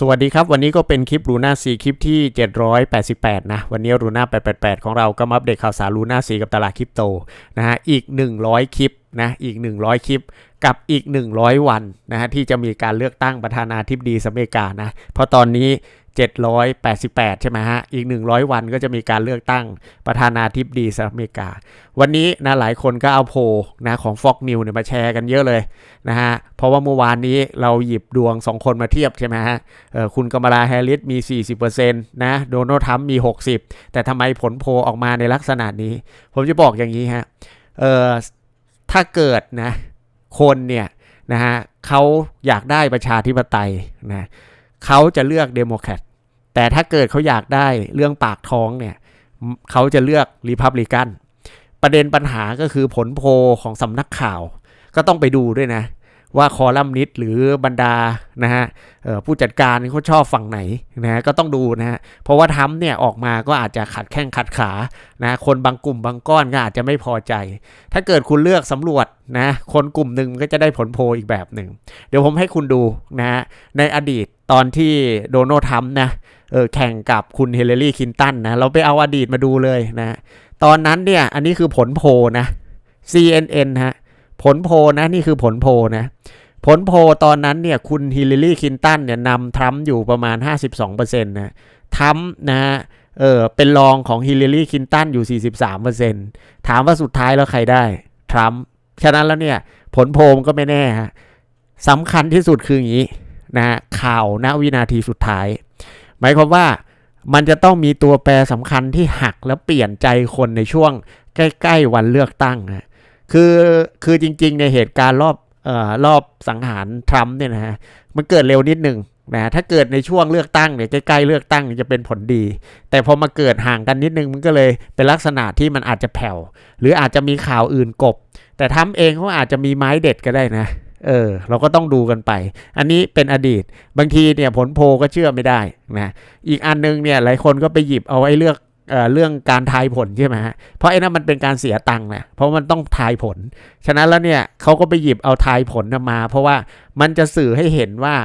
สวัสดีครับ วันนี้ก็เป็นคลิปรูน่าซีคลิปที่ 788 นะ วันนี้รูน่า888 ของเราก็มาอัปเดตข่าวสารรูน่าซีกับตลาดคริปโตนะฮะอีก 100 คลิปนะอีก 100 คลิปกับอีก 100 วันนะฮะที่จะมีการเลือกตั้งประธานาธิบดีสหรัฐอเมริกานะเพราะตอนนี้ 788 ใช่ไหมฮะ อีก 100 วันก็จะมีการเลือกตั้งประธานาธิบดีสหรัฐอเมริกา วันนี้นะหลายคนก็เอาโพลนะของ Fox News เนี่ยมาแชร์กันเยอะเลยนะฮะ เพราะว่าเมื่อวานนี้เราหยิบดวง 2 คนมาเทียบใช่ไหมฮะคุณกมลาแฮร์ริสมี 40%นะโดนัลด์ทรัมป์มี 60 แต่ทำไมผลโพลออกมาในลักษณะนี้ ผมจะบอกอย่างนี้ฮะเออถ้าเกิดนะคนเนี่ยนะฮะเขาอยากได้ประชาธิปไตยนะเขาจะเลือกเดโมแครต แต่ถ้าเกิดเขาอยากได้เรื่องปากท้องเนี่ยเขาจะเลือกรีพับลิกันประเด็นปัญหาก็คือผลโพลของสำนักข่าว ก็ต้องไปดูด้วยนะ ว่าคอลัมนิสต์หรือบรรดานะฮะผู้จัดการเขาชอบฝั่งไหนนะะก็ต้องดูนะฮะเพราะว่าทำเนี่ยออกมาก็อาจจะขัดแข้งขัดขานะคนบางกลุ่มบางก้อนก็อาจจะไม่พอใจ ถ้าเกิดคุณเลือกสำรวจนะคนกลุ่มหนึ่งก็จะได้ผลโพลอีกแบบหนึ่ง เดี๋ยวผมให้คุณดูนะฮะในอดีตตอนที่โดนัลด์ทรัมนะ เออแข่งกับคุณเฮเลรี่คินตันนะ เราไปเอาอดีตมาดูเลยนะ ตอนนั้นเนี่ย อันนี้คือผลโพนะ CNN ฮะ ผลโพนะ นี่คือผลโพนะ ผลโพตอนนั้นเนี่ย คุณฮิลลารีคินตันเนี่ยนำทรัมป์อยู่ประมาณ 52%นะทรัมป์นะฮะเออเป็นรองของฮิลลารีคินตันอยู่ 43%ถามว่าสุดท้ายแล้วใครได้ ทรัมป์ฉะนั้นแล้วเนี่ย ผลโพก็ไม่แน่ฮะสำคัญที่สุดคืออย่างนี้นะฮะข่าวณวินาทีสุดท้าย หมายความว่ามันจะต้องมีตัวแปรสำคัญที่หักแล้วเปลี่ยนใจคนในช่วงใกล้ ๆ วันเลือกตั้งนะคือคือจริงๆในเหตุการณ์รอบเอ่อรอบสังหารทรัมป์เนี่ยนะฮะมันเกิดเร็วนิดหนึ่งนะถ้าเกิดในช่วงเลือกตั้งเนี่ยใกล้ๆเลือกตั้งจะเป็นผลดี แต่พอมาเกิดห่างกันนิดนึงมันก็เลยเป็นลักษณะที่มันอาจจะแผ่ว หรืออาจจะมีข่าวอื่นกบ แต่ทำเองเขาอาจจะมีไม้เด็ดก็ได้นะ เออเราก็ต้องดูกันไป อันนี้เป็นอดีต บางทีเนี่ยผลโพก็เชื่อไม่ได้นะอีกอันนึงเนี่ยหลายคนก็ไปหยิบเอาไอ้เลือกเออเรื่องการทายผลใช่ไหมฮะเพราะไอ้นั่นมันเป็นการเสียตังค์นะเพราะมันต้องทายผล ฉะนั้นแล้วเนี่ยเขาก็ไปหยิบเอาทายผลมา เพราะว่ามันจะสื่อให้เห็นว่า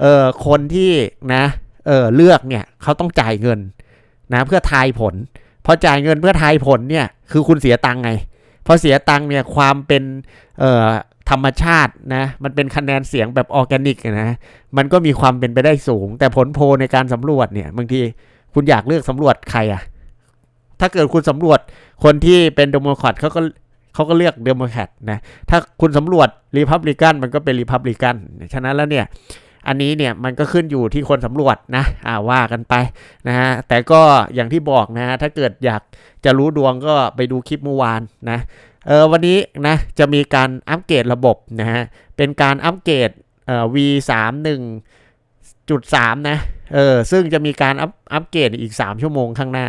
เออคนที่นะเออเลือกเนี่ยเขาต้องจ่ายเงินนะเพื่อทายผลพอจ่ายเงินเพื่อทายผลเนี่ยคือคุณเสียตังค์ไงพอเสียตังค์เนี่ยความเป็นเอ่อ ธรรมชาตินะ มันเป็นคะแนนเสียงแบบออร์แกนิกนะ มันก็มีความเป็นไปได้สูง แต่ผลโพในการสำรวจเนี่ยบางทีคุณอยากเลือกสำรวจใครอะถ้าเกิดคุณสำรวจคนที่เป็นเดโมแครตเขาก็เขาก็เลือกเดโมแครตนะ ถ้าคุณสำรวจรีพับลิกันมันก็เป็นรีพับลิกัน ฉะนั้นแล้วเนี่ยอันนี้เนี่ยมันก็ขึ้นอยู่ที่คนสำรวจนะอ่าว่ากันไปนะฮะแต่ก็อย่างที่บอกนะถ้าเกิดอยากจะรู้ดวงก็ไปดูคลิปเมื่อวานนะ เออวันนี้นะจะมีการอัปเกรดระบบนะฮะเป็นการอัปเกรดเอ่อ V 3 1จุด3นะเออซึ่งจะมีการอัพอัปเกรดอีก 3 ชั่วโมงข้างหน้า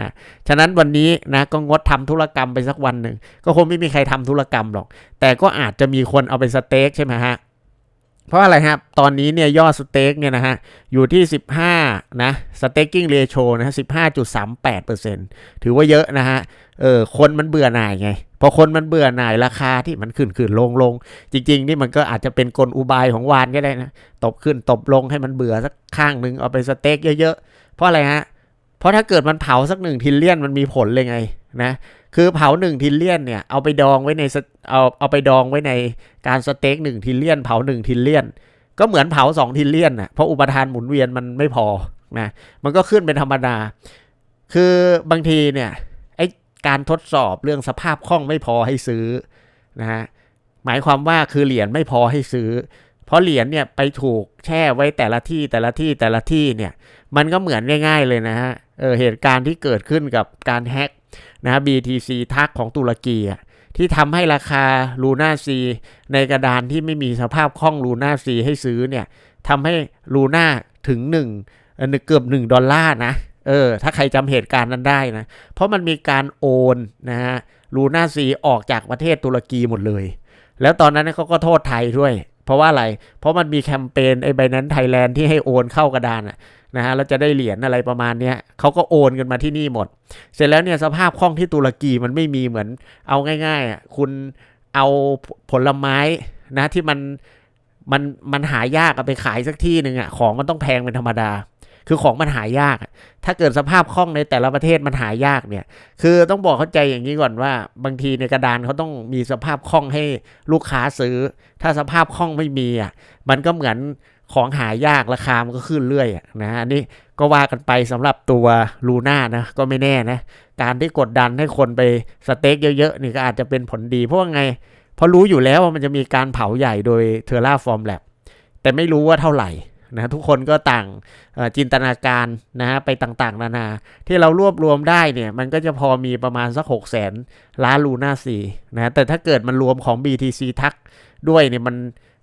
ฉะนั้นวันนี้นะก็งดทำธุรกรรมไปสักวันหนึ่ง ก็คงไม่มีใครทำธุรกรรมหรอก แต่ก็อาจจะมีคนเอาไปสเต็กใช่ไหมฮะ เพราะอะไรครับ ตอนนี้เนี่ยยอดสเต็กเนี่ยนะฮะ อยู่ที่ 15 นะสเต็กกิ้งเรโชนะฮะ15.38%ถือว่าเยอะนะฮะ เออคนมันเบื่อหน่ายไง พอคนมันเบื่อหน่ายราคาที่มันขึ้นขึ้นลงลงจริง ๆ นี่มันก็อาจจะเป็นกลอุบายของวานก็ได้นะ ตบขึ้นตบลงให้มันเบื่อสักข้างหนึ่งเอาไปสเต็กเยอะ ๆ เพราะอะไรฮะเราะถ้าเกิดมันเผาสักหนึ่งทิลเลียนมันมีผลเลยไงนะคือเผาหนึ่งทิลเลียนเนี่ยเอาไปดองไว้ในเอาเอาไปดองไว้ในการสเต็กหนึ่งทิลเลียนเผาหนึ่งทิลเลียนก็เหมือนเผาสองทิลเลียนนะเพราะอุปทานหมุนเวียนมันไม่พอนะมันก็ขึ้นเป็นธรรมดา คือบางทีเนี่ยไอการทดสอบเรื่องสภาพคล่องไม่พอให้ซื้อนะฮะหมายความว่าคือเหรียญไม่พอให้ซื้อ เพราะเหรียญเนี่ยไปถูกแช่ไว้แต่ละที่แต่ละที่แต่ละที่เนี่ย มันก็เหมือนง่าย ๆเลยนะฮะเออเหตุการณ์ที่เกิดขึ้นกับการแฮกนะ BTC ทักของตุรกีอะที่ทำให้ราคาลูน่าซีในกระดานที่ไม่มีสภาพคล่องลูน่าซีให้ซื้อเนี่ยทำให้ลูน่าถึง1เออเกือบ 1 ดอลลาร์นะเออถ้าใครจำเหตุการณ์นั้นได้นะ เพราะมันมีการโอนนะฮะลูน่าซีออกจากประเทศตุรกีหมดเลย แล้วตอนนั้นเขาก็โทษไทยด้วย เพราะว่าอะไร เพราะมันมีแคมเปญไอ้ใบนั้นไทยแลนด์ที่ให้โอนเข้ากระดานอะ นะฮะแล้วจะได้เหรียญอะไรประมาณนี้เขาก็โอนกันมาที่นี่หมด เสร็จแล้วเนี่ยสภาพคล่องที่ตุรกีมันไม่มีเหมือนเอาง่ายๆ คุณเอาผลไม้นะที่มันมันมันหายากเอาไปขายสักที่หนึ่งอะของมันต้องแพงเป็นธรรมดา คือของมันหายาก ถ้าเกิดสภาพคล่องในแต่ละประเทศมันหายากเนี่ย คือต้องบอกเข้าใจอย่างนี้ก่อนว่า บางทีในกระดานเขาต้องมีสภาพคล่องให้ลูกค้าซื้อ ถ้าสภาพคล่องไม่มีอะมันก็เหมือน ของหายากราคามันก็ขึ้นเรื่อยอะนะอันนี้ก็ว่ากันไปสำหรับตัวลูน่านะก็ไม่แน่นะ การที่กดดันให้คนไปสเต็กเยอะๆ นี่ก็อาจจะเป็นผลดีเพราะว่าไงเพราะรู้อยู่แล้วว่ามันจะมีการเผาใหญ่โดยเทอร่าฟอร์มแลบแต่ไม่รู้ว่าเท่าไหร่นะทุกคนก็ต่างจินตนาการนะฮะไปต่างๆ นานา ที่เรารวบรวมได้เนี่ย มันก็จะพอมีประมาณสัก6 0แสนล้านลูน่าซีนะแต่ถ้าเกิดมันรวมของ BTC ทักด้วยเนี่ยมัน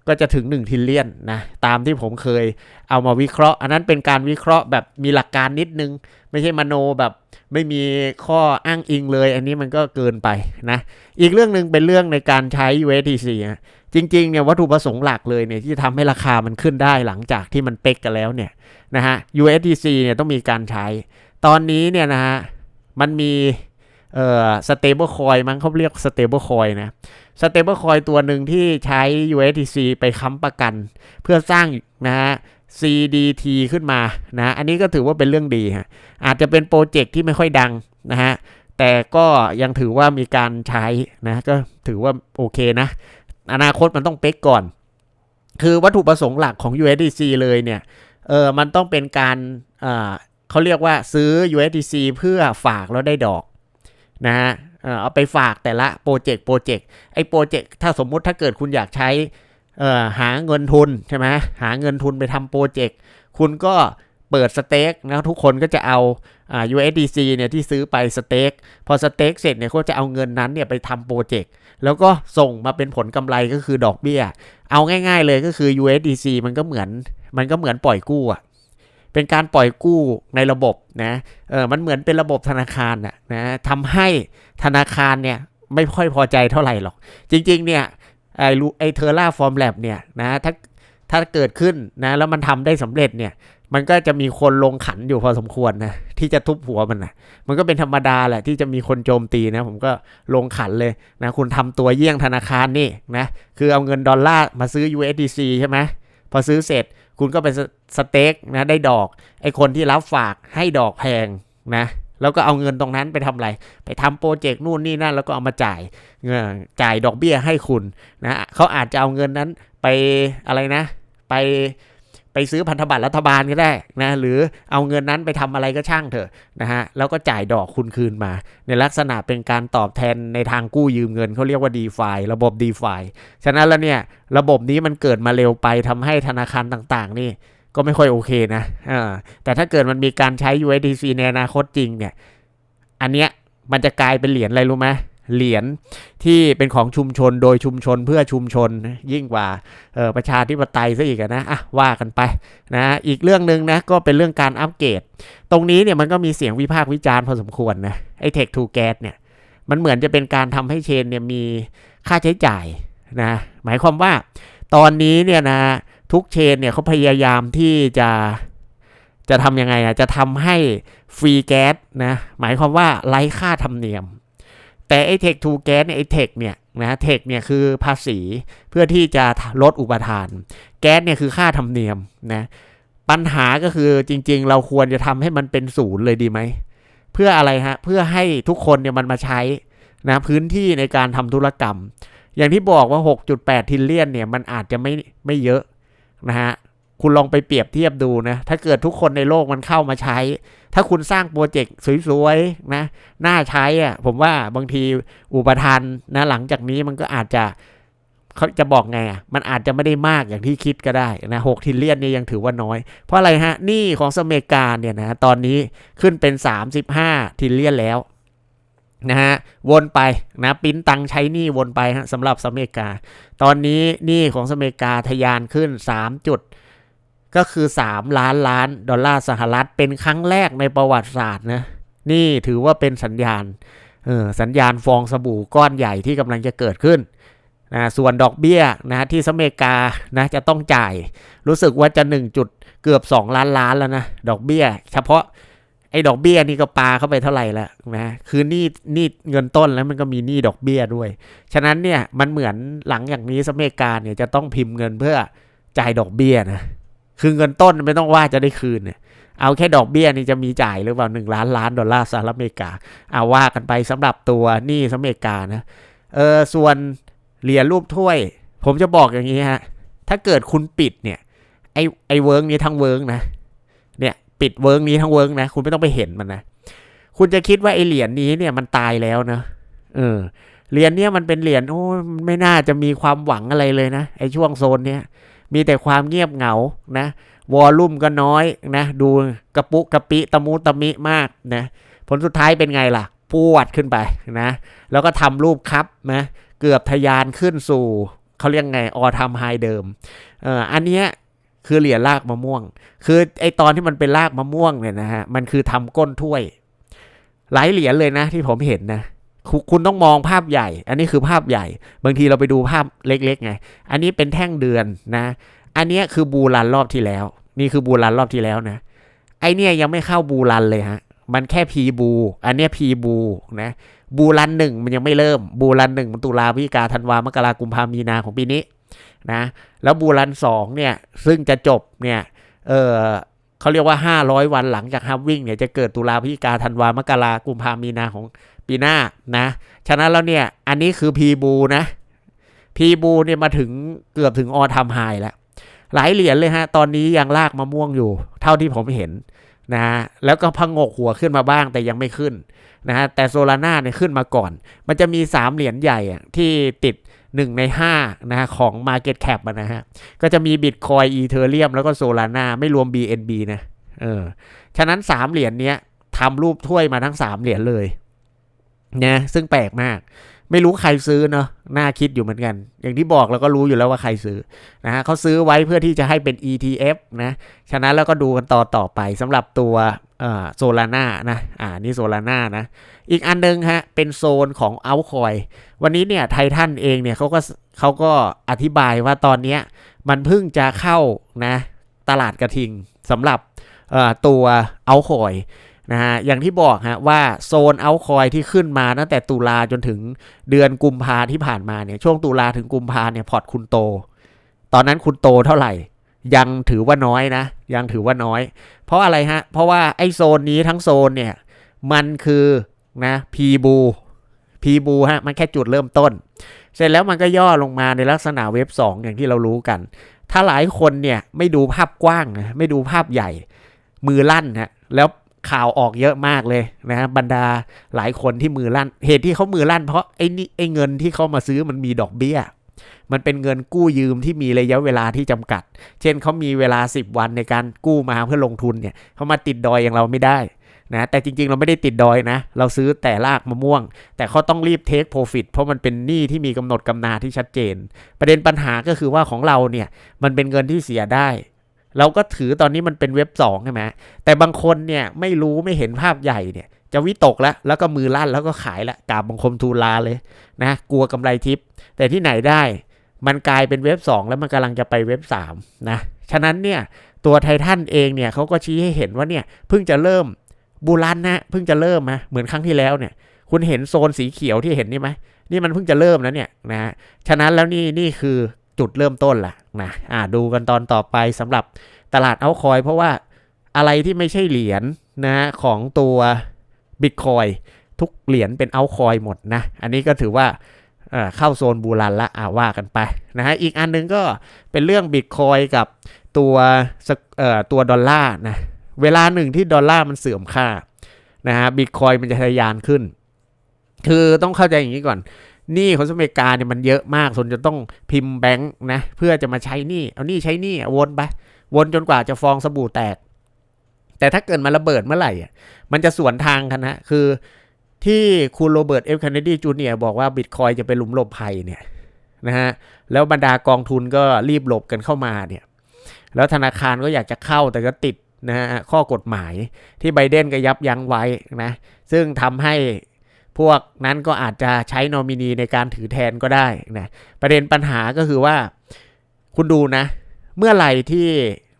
ก็จะถึง 1 ทิลเลียนนะตามที่ผมเคยเอามาวิเคราะห์ อันนั้นเป็นการวิเคราะห์แบบมีหลักการนิดนึง ไม่ใช่มโนแบบไม่มีข้ออ้างอิงเลย อันนี้มันก็เกินไปนะอีกเรื่องหนึ่งเป็นเรื่องในการใช้ USDC อะจริงๆเนี่ยวัตถุประสงค์หลักเลยเนี่ยที่ทำให้ราคามันขึ้นได้หลังจากที่มันเป๊กกันแล้วเนี่ยนะฮะ USDC เนี่ยต้องมีการใช้ ตอนนี้เนี่ยนะฮะมันมีเอ่อ stable coin มั้งเขาเรียก stable coin นะ stable coin ตัวหนึ่งที่ใช้ USDC ไปค้ำประกัน เพื่อสร้างนะฮะ CDT ขึ้นมานะอันนี้ก็ถือว่าเป็นเรื่องดีฮะอาจจะเป็นโปรเจกต์ที่ไม่ค่อยดังนะฮะแต่ก็ยังถือว่ามีการใช้นะก็ถือว่าโอเคนะ อนาคตมันต้องเป๊กก่อน คือวัตถุประสงค์หลักของ USDC เลยเนี่ยเออมันต้องเป็นการเออเขาเรียกว่าซื้อ USDC เพื่อฝากแล้วได้ดอกนะฮะ เอาไปฝากแต่ละโปรเจกต์โปรเจกต์ไอ้โปรเจกต์ถ้าสมมุติถ้าเกิดคุณอยากใช้เอ่อหาเงินทุนใช่ไหมหาเงินทุนไปทำโปรเจกต์คุณก็เปิดสเต็กนะทุกคนก็จะเอาอ่า USDC เนี่ยที่ซื้อไปสเต็กพอสเต็กเสร็จเนี่ยเขาจะเอาเงินนั้นเนี่ยไปทำโปรเจกต์แล้วก็ส่งมาเป็นผลกำไรก็คือดอกเบี้ย เอาง่าย ๆ เลยก็คือ USDC มันก็เหมือนมันก็เหมือนปล่อยกู้อะ เป็นการปล่อยกู้ในระบบนะเออมันเหมือนเป็นระบบธนาคารอะนะทำให้ธนาคารเนี่ยไม่ค่อยพอใจเท่าไหร่หรอก จริง ๆ เนี่ยไอ้ไอเทอร่าฟอร์มแลบเนี่ยนะถ้าถ้าเกิดขึ้นนะแล้วมันทำได้สำเร็จเนี่ย มันก็จะมีคนลงขันอยู่พอสมควรนะที่จะทุบหัวมันนะมันก็เป็นธรรมดาแหละที่จะมีคนโจมตีนะผมก็ลงขันเลยนะคุณทำตัวเยี่ยงธนาคารนี่นะคือเอาเงินดอลลาร์มาซื้อ USDC ใช่ไหมพอซื้อเสร็จ คุณก็ไปสสเต็กนะได้ดอก ไอคนที่รับฝากให้ดอกแพงนะแล้วก็เอาเงินตรงนั้นไปทำอะไร ไปทำโปรเจกต์นู่นนี่นั่นแล้วก็เอามาจ่ายเงินจ่ายดอกเบี้ยให้คุณนะเขาอาจจะเอาเงินนั้นไปอะไรนะ ไป ไปซื้อพันธบัตรรัฐบาลก็ได้นะหรือเอาเงินนั้นไปทำอะไรก็ช่างเถอะนะฮะแล้วก็จ่ายดอกคุณคืนมา ในลักษณะเป็นการตอบแทนในทางกู้ยืมเงินเขาเรียกว่า d e f าระบบ d e f าฉะนั้นแล้วเนี่ยระบบนี้มันเกิดมาเร็วไปทำให้ธนาคารต่างๆ นี่ก็ไม่ค่อยโอเคนะอแต่ถ้าเกิดมันมีการใช้ USDC ในอนาคตจริงเนี่ย อันเนี้ยมันจะกลายเป็นเหรียญอะไรรู้ไหม เหรียญที่เป็นของชุมชนโดยชุมชนเพื่อชุมชนยิ่งกว่าออประชาธิปไตยซะอีกนะอะว่ากันไปนะอีกเรื่องหนึ่งนะก็เป็นเรื่องการอัปเกรด ตรงนี้เนี่ยมันก็มีเสียงวิพากษ์วิจารณ์พอสมควรนะไอ้เทคทูแก๊สเนี่ยมันเหมือนจะเป็นการทำให้เชนเนี่ยมีค่าใช้จ่ายนะหมายความว่าตอนนี้เนี่ยนะทุกเชนเนี่ยเขาพยายามที่จะจะทำยังไงอะจะทำให้ฟรีแก๊สนะหมายความว่าไร้ค่าธรรมเนียม แต่ไอ้เทคทูแก๊สเนี่ยไอ้เทคเนี่ยนะเทคเนี่ยคือภาษีเพื่อที่จะลดอุปทาน แก๊สเนี่ยคือค่าธรรมเนียมนะปัญหาก็คือจริง ๆ เราควรจะทำให้มันเป็นศูนย์เลยดีไหม เพื่ออะไรฮะ เพื่อให้ทุกคนเนี่ยมันมาใช้นะพื้นที่ในการทำธุรกรรม อย่างที่บอกว่า 6.8 ทิลเลียนเนี่ยมันอาจจะไม่ไม่เยอะนะฮะ คุณลองไปเปรียบเทียบดูนะถ้าเกิดทุกคนในโลกมันเข้ามาใช้ ถ้าคุณสร้างโปรเจกต์สวยๆนะน่าใช้อะผมว่าบางทีอุปทานนะหลังจากนี้มันก็อาจจะเขาจะบอกไงอะมันอาจจะไม่ได้มากอย่างที่คิดก็ได้นะหกทิลเลียนเนี่ยยังถือว่าน้อย เพราะอะไรฮะหนี้ของสเมกาเนี่ยนะตอนนี้ขึ้นเป็น 35ทิลเลียนแล้วนะฮะวนไปนะปิ้นตังใช้หนี้วนไปฮะสำหรับสเมกา ตอนนี้หนี้ของสเมกาทะยานขึ้น 3 จุด ก็คือ 3 ล้านล้านดอลลาร์สหรัฐ เป็นครั้งแรกในประวัติศาสตร์นะนี่ถือว่าเป็นสัญญาณเออสัญญาณฟองสบู่ก้อนใหญ่ที่กำลังจะเกิดขึ้นนะส่วนดอกเบี้ยนะที่สเมกานะจะต้องจ่ายรู้สึกว่าจะ1จุดเกือบ 2 ล้านล้านแล้วนะดอกเบี้ย เฉพาะไอ้ดอกเบี้ยนี่ก็ปาเข้าไปเท่าไหร่แล้วนะคือนี้หนี้เงินต้นแล้วมันก็มีหนี้ดอกเบี้ยด้วย ฉะนั้นเนี่ยมันเหมือนหลังอย่างนี้สเมกาเนี่ยจะต้องพิมพ์เงินเพื่อจ่ายดอกเบี้ยนะ คือเงินต้นไม่ต้องว่าจะได้คืนเนี่ยเอาแค่ดอกเบี้ยนี่จะมีจ่ายหรือเปล่าหนึ่งล้านล้านดอลลาร์สหรัฐอเมริกาเอาว่ากันไปสำหรับตัวหนี้สหรัฐอเมริกานะเออส่วนเหรียญรูปถ้วย ผมจะบอกอย่างนี้ฮะถ้าเกิดคุณปิดเนี่ยไอไอเวิร์กนี้ทั้งเวิร์กนะเนี่ยปิดเวิร์กนี้ทั้งเวิร์กนะคุณไม่ต้องไปเห็นมันนะคุณจะคิดว่าไอเหรียญนี้เนี่ยมันตายแล้วนะเออเหรียญเนี้ยมันเป็นเหรียญโอ้ไม่น่าจะมีความหวังอะไรเลยนะไอช่วงโซนเนี้ย มีแต่ความเงียบเหงานะวอลลุ่มก็น้อยนะดูกระปุกกระปิตะมูตะมิมากนะผลสุดท้ายเป็นไงล่ะปวดขึ้นไปนะแล้วก็ทำรูปครับนะเกือบทะยานขึ้นสู่เขาเรียกไงออทำไฮเดิมเอ่ออันเนี้ยคือเหรียญรากมะม่วง คือไอตอนที่มันเป็นรากมะม่วงเนี่ยนะฮะมันคือทำก้นถ้วย หลายเหรียญเลยนะที่ผมเห็นนะ คุคุณต้องมองภาพใหญ่ อันนี้คือภาพใหญ่ บางทีเราไปดูภาพเล็กๆไง อันนี้เป็นแท่งเดือนนะ อันนี้คือบูรันรอบที่แล้ว นี่คือบูรันรอบที่แล้วนะ ไอเนี้ยยังไม่เข้าบูรันเลยฮะ มันแค่พีบู อันเนี้ยพีบูนะ บูรันหนึ่งมันยังไม่เริ่ม บูรันหนึ่งมันตุลาพฤศจิกาธันวามกรากุมภามีนาของปีนี้นะ แล้วบูรันสองเนี่ย ซึ่งจะจบเนี่ย เออเขาเรียกว่า 500 วันหลังจากฮับวิ่งเนี่ยจะเกิดตุลาพฤศจิกาธันวามกรากุมภามีนาของ ปีหน้านะฉะนั้นแล้วเนี่ยอันนี้คือพีบูนะพีบูเนี่ยมาถึงเกือบถึงออทามไฮแล้ว หลายเหรียญเลยฮะ ตอนนี้ยังลากมะม่วงอยู่ เท่าที่ผมเห็นนะฮะแล้วก็พังงกหัวขึ้นมาบ้างแต่ยังไม่ขึ้นนะฮะแต่โซลาร่าเนี่ยขึ้นมาก่อน มันจะมี 3 เหรียญใหญ่อะที่ติด 1 ใน 5 นะฮะของ Market Cap นะฮะก็จะมี Bitcoin Ethereum แล้วก็โซลาร่าไม่รวม BNB นะเออฉะนั้น 3 เหรียญเนี้ยทำรูปถ้วยมาทั้ง 3 เหรียญเลย นะซึ่งแปลกมาก ไม่รู้ใครซื้อเนาะน่าคิดอยู่เหมือนกัน อย่างที่บอกเราก็รู้อยู่แล้วว่าใครซื้อนะฮะเขาซื้อไว้เพื่อที่จะให้เป็น ETF นะฉะนั้นแล้วก็ดูกันต่อต่อไปสำหรับตัวโซลาร่านะ อ่า นี่โซลาร่านะ อีกอันนึงฮะ เป็นโซนของเอาคอย วันนี้เนี่ยไททันเองเนี่ยเขาก็เขาก็อธิบายว่าตอนเนี้ยมันเพิ่งจะเข้านะ ตลาดกระทิงสำหรับตัวเอาคอย นะฮะอย่างที่บอกฮะว่าโซนเอาคอยที่ขึ้นมาตั้งแต่ตุลาจนถึงเดือนกุมภาที่ผ่านมาเนี่ยช่วงตุลาถึงกุมภาเนี่ยพอร์ตคุณโต ตอนนั้นคุณโตเท่าไหร่ ยังถือว่าน้อยนะ ยังถือว่าน้อย เพราะอะไรฮะ เพราะว่าไอ้โซนนี้ทั้งโซนเนี่ยมันคือนะพีบูพีบูฮะมันแค่จุดเริ่มต้น เสร็จแล้วมันก็ย่อลงมาในลักษณะเว็บ 2 อย่างที่เรารู้กัน ถ้าหลายคนเนี่ยไม่ดูภาพกว้างนะไม่ดูภาพใหญ่มือลั่นฮะแล้ว ข่าวออกเยอะมากเลยนะฮะบรรดาหลายคนที่มือลั่น เหตุที่เขามือลั่น เพราะไอ้นี่ไอ้เงินที่เขามาซื้อมันมีดอกเบี้ย มันเป็นเงินกู้ยืมที่มีระยะเวลาที่จำกัด เช่นเขามีเวลา 10 วันในการกู้มาเพื่อลงทุนเนี่ยเขามาติดดอยอย่างเราไม่ได้นะแต่จริงๆ เราไม่ได้ติดดอยนะ เราซื้อแต่ลากมะม่วง แต่เขาต้องรีบเทคโปรฟิตเพราะมันเป็นหนี้ที่มีกำหนดกำนาที่ชัดเจน ประเด็นปัญหาก็คือว่าของเราเนี่ยมันเป็นเงินที่เสียได้ เราก็ถือตอนนี้มันเป็นเว็บ2ใช่ไหมแต่บางคนเนี่ยไม่รู้ไม่เห็นภาพใหญ่เนี่ย จะวิตกแล้ว แล้วก็มือลั่นแล้วก็ขายละกาบบังคมทูลาเลยนะ กลัวกำไรทิป แต่ที่ไหนได้มันกลายเป็นเว็บ 2 แล้วมันกำลังจะไปเว็บ3นะฉะนั้นเนี่ยตัวไททันเองเนี่ยเขาก็ชี้ให้เห็นว่าเนี่ยเพิ่งจะเริ่มบูรันนะเพิ่งจะเริ่มนะเหมือนครั้งที่แล้วเนี่ย คุณเห็นโซนสีเขียวที่เห็นนี่ไหมนี่มันเพิ่งจะเริ่มแล้วเนี่ยนะฉะนั้นแล้วนี่นี่คือ จุดเริ่มต้นละนะอ่าดูกันตอนต่อไปสำหรับตลาดเอาคอยเพราะว่าอะไรที่ไม่ใช่เหรียญนะของตัวบิตคอยทุกเหรียญเป็นเอาคอยหมดนะ อันนี้ก็ถือว่าเข้าโซนบูรันละอ่าว่ากันไปนะฮะอีกอันนึงก็เป็นเรื่องบิตคอยกับตัวตัวดอลลาร์นะเวลาหนึ่งที่ดอลลาร์มันเสื่อมค่านะฮะบิตคอยมันจะทะยานขึ้น คือต้องเข้าใจอย่างนี้ก่อน หนี้ของสหรัฐอเมริกาเนี่ยมันเยอะมากจนจะต้องพิมพ์แบงค์นะเพื่อจะมาใช้หนี้เอาหนี้ใช้หนี้วนไปวนจนกว่าจะฟองสบู่แตก แต่ถ้าเกิดมาระเบิดเมื่อไหร่มันจะสวนทางกันนะคือที่คุณโรเบิร์ตเอฟคานเนดีจูเนียบอกว่าบิตคอยจะเป็นหลุมหลบภัยเนี่ยนะฮะแล้วบรรดากองทุนก็รีบหลบกันเข้ามาเนี่ยแล้วธนาคารก็อยากจะเข้าแต่ก็ติดนะฮะข้อกฎหมายที่ไบเดนก็ยับยั้งไว้นะซึ่งทำให้ พวกนั้นก็อาจจะใช้นอมินีในการถือแทนก็ได้นะประเด็นปัญหาก็คือว่าคุณดูนะ เมื่อไหร่ที่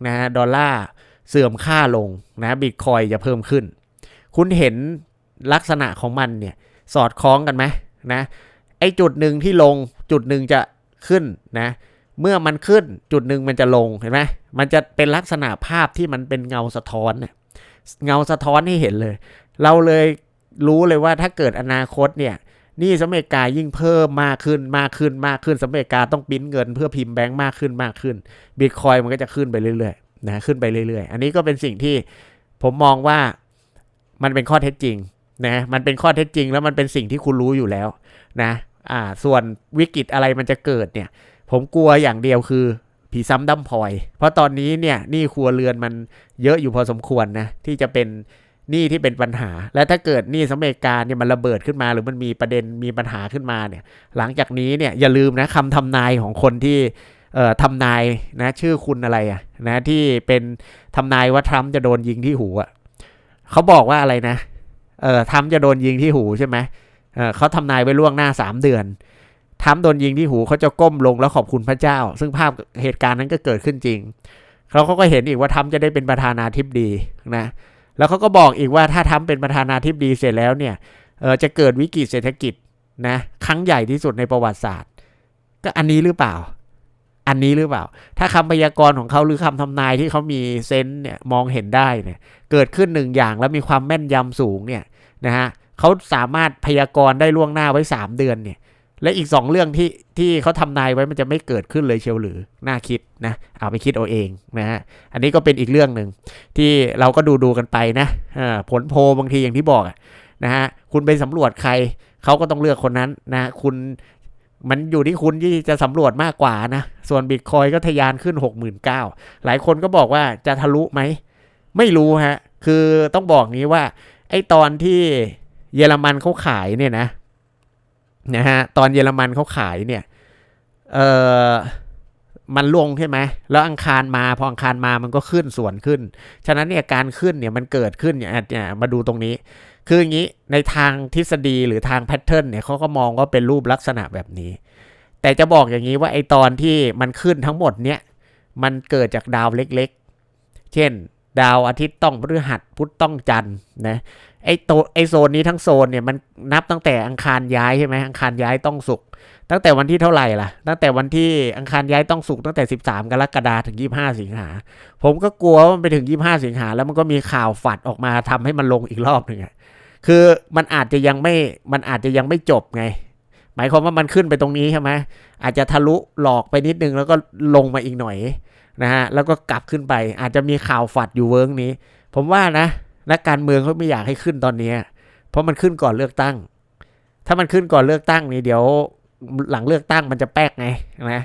นะดอลลาร์เสื่อมค่าลงนะบิตคอยจะเพิ่มขึ้น คุณเห็นลักษณะของมันเนี่ยสอดคล้องกันไหมนะไอจุดหนึ่งที่ลงจุดหนึ่งจะขึ้นนะเมื่อมันขึ้นจุดหนึ่งมันจะลงเห็นไหมมันจะเป็นลักษณะภาพที่มันเป็นเงาสะท้อนเนี่ยเงาสะท้อนให้เห็นเลย เราเลย รู้เลยว่าถ้าเกิดอนาคตเนี่ยหนี่สหรัฐอเมริกายิ่งเพิ่มมากขึ้นมากขึ้นมากขึ้นสหรัฐอเมริกาต้องปิ้นเงินเพื่อพิมพ์แบงก์มากขึ้นมากขึ้นบิตคอยมันก็จะขึ้นไปเรื่อยๆนะขึ้นไปเรื่อยๆ อันนี้ก็เป็นสิ่งที่ผมมองว่ามันเป็นข้อเท็จจริงนะมันเป็นข้อเท็จจริง แล้วมันเป็นสิ่งที่คุณรู้อยู่แล้วนะอ่าส่วนวิกฤตอะไรมันจะเกิดเนี่ย ผมกลัวอย่างเดียวคือผีซ้ำดำพลอย เพราะตอนนี้เนี่ยหนี้ครัวเรือนมันเยอะอยู่พอสมควรนะที่จะเป็น หนี้ที่เป็นปัญหา และถ้าเกิดหนี้สหรัฐอเมริกาเนี่ยมันระเบิดขึ้นมา หรือมันมีประเด็นมีปัญหาขึ้นมาเนี่ย หลังจากนี้เนี่ยอย่าลืมนะคำทำนายของคนที่เอ่อทำนายนะชื่อคุณอะไรอะนะที่เป็นทำนายว่าทรัมป์จะโดนยิงที่หูอะเขาบอกว่าอะไรนะเอ่อทรัมป์จะโดนยิงที่หูใช่ไหมเออเขาทำนายไว้ล่วงหน้า3เดือนทรัมป์โดนยิงที่หูเขาจะก้มลงแล้วขอบคุณพระเจ้า ซึ่งภาพเหตุการณ์นั้นก็เกิดขึ้นจริงเขาเขาก็เห็นอีกว่าทรัมป์จะได้เป็นประธานาธิบดีนะ แล้วเขาก็บอกอีกว่าถ้าทรัมป์เป็นประธานาธิบดีเสร็จแล้วเนี่ยเออจะเกิดวิกฤตเศรษฐกิจนะครั้งใหญ่ที่สุดในประวัติศาสตร์ ก็อันนี้หรือเปล่า อันนี้หรือเปล่า ถ้าคำพยากรณ์ของเขาหรือคำทำนายที่เขามีเซนส์เนี่ยมองเห็นได้เนี่ยเกิดขึ้นหนึ่งอย่างแล้วมีความแม่นยำสูงเนี่ยนะฮะเขาสามารถพยากรณ์ได้ล่วงหน้าไว้ 3 เดือนเนี่ย และอีก 2 เรื่องที่ที่เขาทำนายไว้มันจะไม่เกิดขึ้นเลยเชียวหรือน่าคิดนะเอาไปคิดเอาเองนะฮะอันนี้ก็เป็นอีกเรื่องหนึ่งที่เราก็ดูดูกันไปนะผลโพลบางทีอย่างที่บอกนะฮะคุณไปสำรวจใครเขาก็ต้องเลือกคนนั้นนะคุณมันอยู่ที่คุณที่จะสำรวจมากกว่านะ ส่วนบิตคอยก็ทะยานขึ้น 69,000หลายคนก็บอกว่าจะทะลุไหม ไม่รู้ฮะ คือต้องบอกนี้ว่า ไอ้ตอนที่เยอรมันเขาขายเนี่ยนะ นะฮะตอนเยอรมันเขาขายเนี่ยเออมันลงใช่ไหมแล้วอังคารมาพออังคารมามันก็ขึ้นส่วนขึ้น ฉะนั้นเนี่ยการขึ้นเนี่ยมันเกิดขึ้นเนี่ยมาดูตรงนี้ คืออย่างนี้ในทางทฤษฎีหรือทางแพทเทิร์นเนี่ยเขาก็มองว่าเป็นรูปลักษณะแบบนี้ แต่จะบอกอย่างนี้ว่าไอตอนที่มันขึ้นทั้งหมดเนี่ยมันเกิดจากดาวเล็กๆ เช่น ดาวอาทิตย์ต้องพฤหัสพุธต้องจันทร์นะ ไอโตไอโซนนี้ทั้งโซนเนี่ยมันนับตั้งแต่อังคารย้ายใช่ไหมอังคารย้ายต้องสุกตั้งแต่วันที่เท่าไหร่ล่ะ ตั้งแต่วันที่อังคารย้ายต้องสุกตั้งแต่ 13 กรกฎาคมถึง 25 สิงหา ผมก็กลัวว่ามันไปถึง 25 สิงหา แล้วมันก็มีข่าวฝัดออกมาทำให้มันลงอีกรอบหนึ่งคือมันอาจจะยังไม่มันอาจจะยังไม่จบไง หมายความว่ามันขึ้นไปตรงนี้ใช่ไหมอาจจะทะลุหลอกไปนิดนึงแล้วก็ลงมาอีกหน่อยนะฮะแล้วก็กลับขึ้นไป อาจจะมีข่าวฝัดอยู่เวิร์กนี้ ผมว่านะ นักการเมืองเขาไม่อยากให้ขึ้นตอนนี้ เพราะมันขึ้นก่อนเลือกตั้ง ถ้ามันขึ้นก่อนเลือกตั้งนี่เดี๋ยวหลังเลือกตั้งมันจะแป๊กไงนะ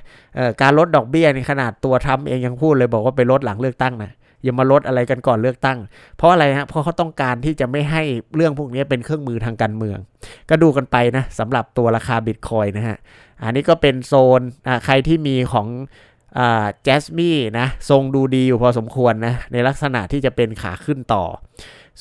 การลดดอกเบี้ยในขนาดตัวทำเองยังพูดเลยบอกว่าไปลดหลังเลือกตั้งนะอย่ามาลดอะไรกันก่อนเลือกตั้ง เพราะอะไรฮะเพราะเขาต้องการที่จะไม่ให้เรื่องพวกนี้เป็นเครื่องมือทางการเมือง ก็ดูกันไปนะสำหรับตัวราคาบิตคอยนะฮะอันนี้ก็เป็นโซนใครที่มีของ แจสมี่นะทรงดูดีอยู่พอสมควรนะในลักษณะที่จะเป็นขาขึ้นต่อ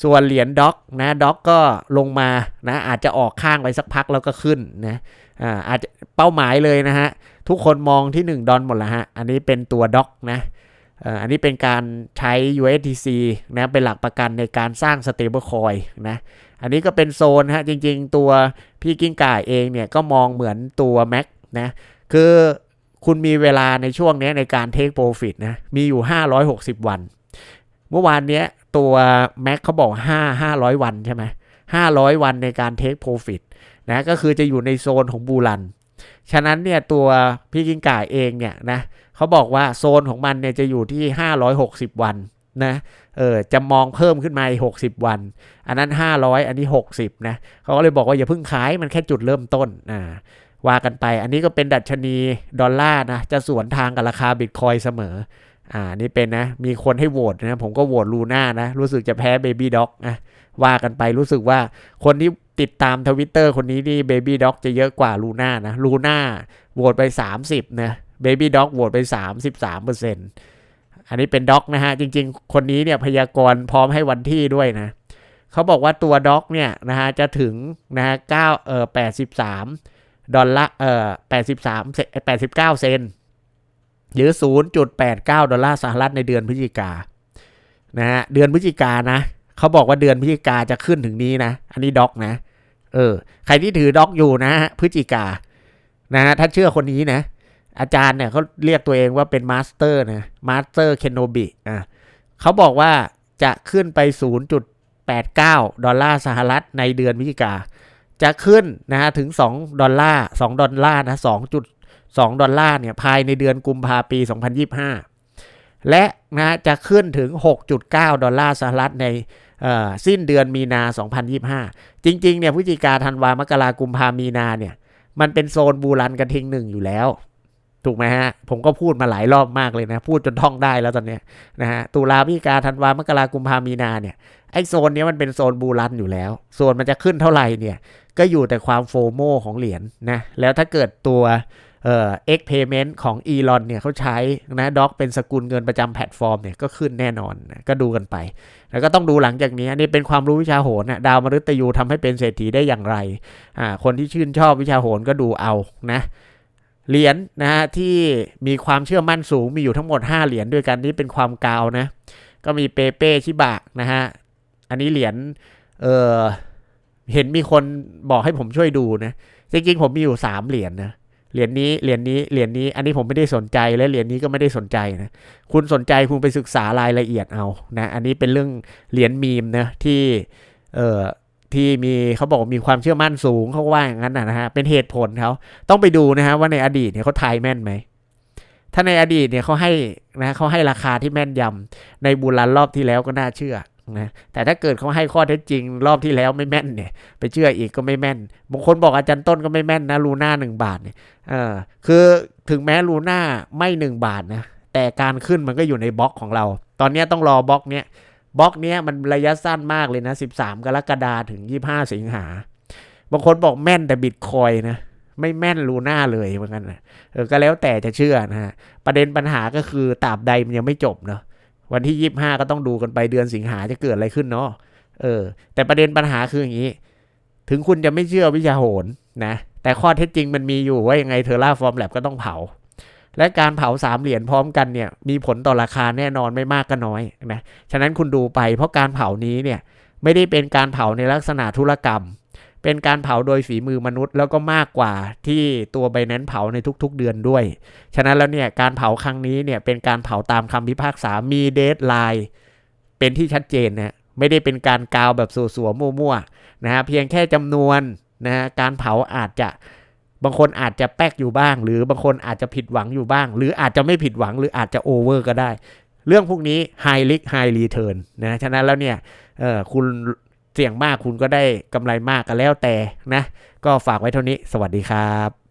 ส่วนเหรียญด็อกนะด็อกก็ลงมานะอาจจะออกข้างไปสักพักแล้วก็ขึ้นนะอ่าอาจจะเป้าหมายเลยนะฮะทุกคนมองที่ 1 ดอลหมดแล้วฮะอันนี้เป็นตัวด็อกนะอันนี้เป็นการใช้ USDC นะเป็นหลักประกันในการสร้าง stable coin นะอันนี้ก็เป็นโซนฮะจริงๆ ตัวพี่กิ้งก่ายเองเนี่ยก็มองเหมือนตัว Mac นะคือ คุณมีเวลาในช่วงนี้ในการ take profit นะ มีอยู่ 560 วัน เมื่อวานนี้ตัว Mac เขาบอก 5 500 วันใช่ไหม500 วันในการ take profit นะก็คือจะอยู่ในโซนของบูรัน ฉะนั้นเนี่ยตัวพี่กิ้งก่าเองเนี่ยนะเขาบอกว่าโซนของมันเนี่ยจะอยู่ที่ 560 วันนะเออจะมองเพิ่มขึ้นมาอีก60วัน อันนั้น 500 อันนี้ 60นะเขาก็เลยบอกว่าอย่าเพิ่งขายมันแค่จุดเริ่มต้นอ่า ว่ากันไป อันนี้ก็เป็นดัชนีดอลลาร์นะ จะสวนทางกับราคาบิตคอยเสมอ อ่า นี่เป็นนะ มีคนให้โหวตนะ ผมก็โหวตลูน่านะ รู้สึกจะแพ้เบบี้ด็อกนะ ว่ากันไป รู้สึกว่าคนที่ติดตามทวิตเตอร์คนนี้นี่เบบี้ด็อกจะเยอะกว่าลูน่านะ ลูน่าโหวตไป 30 นะเบบี้ด็อกโหวตไป 33เปอร์เซ็นต์อันนี้เป็นด็อกนะฮะ จริง ๆ คนนี้เนี่ยพยากรณ์พร้อมให้วันที่ด้วยนะ เขาบอกว่าตัวด็อกเนี่ยนะฮะจะถึงนะฮะ9เอ่อ83 ดอลลาร์เอ่อ83 89เซนหรือ0.89ดอลลาร์สหรัฐในเดือนพฤศจิกานะฮะเดือนพฤศจิกานะเขาบอกว่าเดือนพฤศจิกาจะขึ้นถึงนี้นะ อันนี้ด็อกนะ เออ ใครที่ถือด็อกอยู่นะฮะพฤศจิกานะฮะถ้าเชื่อคนนี้นะ อาจารย์เนี่ยเขาเรียกตัวเองว่าเป็นมาสเตอร์นะมาสเตอร์เคนโนบิอะเขาบอกว่าจะขึ้นไป 0.89 ดอลลาร์สหรัฐในเดือนพฤศจิกา จะขึ้นนะฮะถึง 2 ดอลลาร์ 2 ดอลลาร์นะ2.2 ดอลลาร์เนี่ยภายในเดือนกุมภาปี 2025 และนะจะขึ้นถึง 6.9 ดอลลาร์สหรัฐในเอ่อสิ้นเดือนมีนา 2025 จริง ๆ เนี่ยพฤศจิกาธันวามกรากุมภามีนาเนี่ย มันเป็นโซนบูรันกระทิงหนึ่งอยู่แล้ว ถูกไหมฮะ ผมก็พูดมาหลายรอบมากเลยนะ พูดจนท่องได้แล้วตอนเนี้ยนะฮะตุลาพฤศจิกาธันวามกรากุมภามีนาเนี่ยไอโซนเนี้ยมันเป็นโซนบูรันอยู่แล้วส่วนมันจะขึ้นเท่าไหร่เนี่ย ก็อยู่แต่ความโฟโมของเหรียญนะแล้วถ้าเกิดตัวเอ่อ X payment ของ e l o n เนี่ยเขาใช้นะด็อกเป็นสกุลเงินประจำแพลตฟอร์มเนี่ยก็ขึ้นแน่นอนนะก็ดูกันไป แล้วก็ต้องดูหลังจากนี้นี่เป็นความรู้วิชาโหรนะดาวมฤตยูทำให้เป็นเศรษฐีได้อย่างไรอ่าคนที่ชื่นชอบวิชาโหรก็ดูเอานะเหรียญนะฮะที่มีความเชื่อมั่นสูงมีอยู่ทั้งหมด 5 เหรียญด้วยกันนี่เป็นความกาวนะก็มีเปเป้ชิบะนะฮะอันนี้เหรียญเอ่อ เห็นมีคนบอกให้ผมช่วยดูนะจริงๆผมมีอยู่3เหรียญนะเหรียญนี้เหรียญนี้เหรียญนี้ อันนี้ผมไม่ได้สนใจและเหรียญนี้ก็ไม่ได้สนใจนะคุณสนใจคุณไปศึกษารายละเอียดเอานะอันนี้เป็นเรื่องเหรียญมีมนะที่เอ่อที่มีเขาบอกมีความเชื่อมั่นสูงเขาว่าอย่างนั้นนะฮะเป็นเหตุผลเขาต้องไปดูนะฮะว่าในอดีตเนี่ยเขาทายแม่นไหมถ้าในอดีตเนี่ยเขาให้นะเขาให้ราคาที่แม่นยำในบุรันรอบที่แล้วก็น่าเชื่อ นะแต่ถ้าเกิดเขาให้ข้อเท็จจริง รอบที่แล้วไม่แม่นเนี่ย ไปเชื่ออีกก็ไม่แม่นบางคนบอกอาจารย์ต้นก็ไม่แม่นนะลูน่าหนึ่งบาทเนี่ยเออคือถึงแม้ลูน่าไม่หนึ่งบาทนะแต่การขึ้นมันก็อยู่ในบล็อกของเรา ตอนนี้ต้องรอบล็อกเนี้ยบล็อกเนี้ยมันระยะสั้นมากเลยนะ 13 กรกฎาถึง 25 สิงหาบางคนบอกแม่นแต่บิตคอยนะไม่แม่นลูน่าเลยเหมือนกันนะเออก็แล้วแต่จะเชื่อนะฮะประเด็นปัญหาก็คือตราบใดมันยังไม่จบเนาะ วันที่ 25 ก็ต้องดูกันไปเดือนสิงหาจะเกิดอะไรขึ้นเนาะเออ แต่ประเด็นปัญหาคืออย่างนี้ ถึงคุณจะไม่เชื่อวิชาโหรนะ แต่ข้อเท็จจริงมันมีอยู่ว่ายังไงเทอร่าฟอร์มแลบก็ต้องเผา และการเผาสามเหรียญพร้อมกันเนี่ย มีผลต่อราคาแน่นอนไม่มากก็น้อยนะ ฉะนั้นคุณดูไปเพราะการเผานี้เนี่ยไม่ได้เป็นการเผาในลักษณะธุรกรรม เป็นการเผาโดยฝีมือมนุษย์ แล้วก็มากกว่าที่ตัวใบนั้นเผาในทุกๆเดือนด้วย ฉะนั้นแล้วเนี่ยการเผาครั้งนี้เนี่ยเป็นการเผาตามคำพิพากษามีเดทไลน์เป็นที่ชัดเจนนะไม่ได้เป็นการกาวแบบสัวๆมั่วๆนะฮะเพียงแค่จำนวนนะฮะการเผาอาจจะบางคนอาจจะแป๊กอยู่บ้าง หรือบางคนอาจจะผิดหวังอยู่บ้าง หรืออาจจะไม่ผิดหวังหรืออาจจะโอเวอร์ก็ได้ เรื่องพวกนี้ high risk high return นะฉะนั้นแล้วเนี่ยเออคุณ เสี่ยงมากคุณก็ได้กำไรมากก็แล้วแต่นะ ก็ฝากไว้เท่านี้ สวัสดีครับ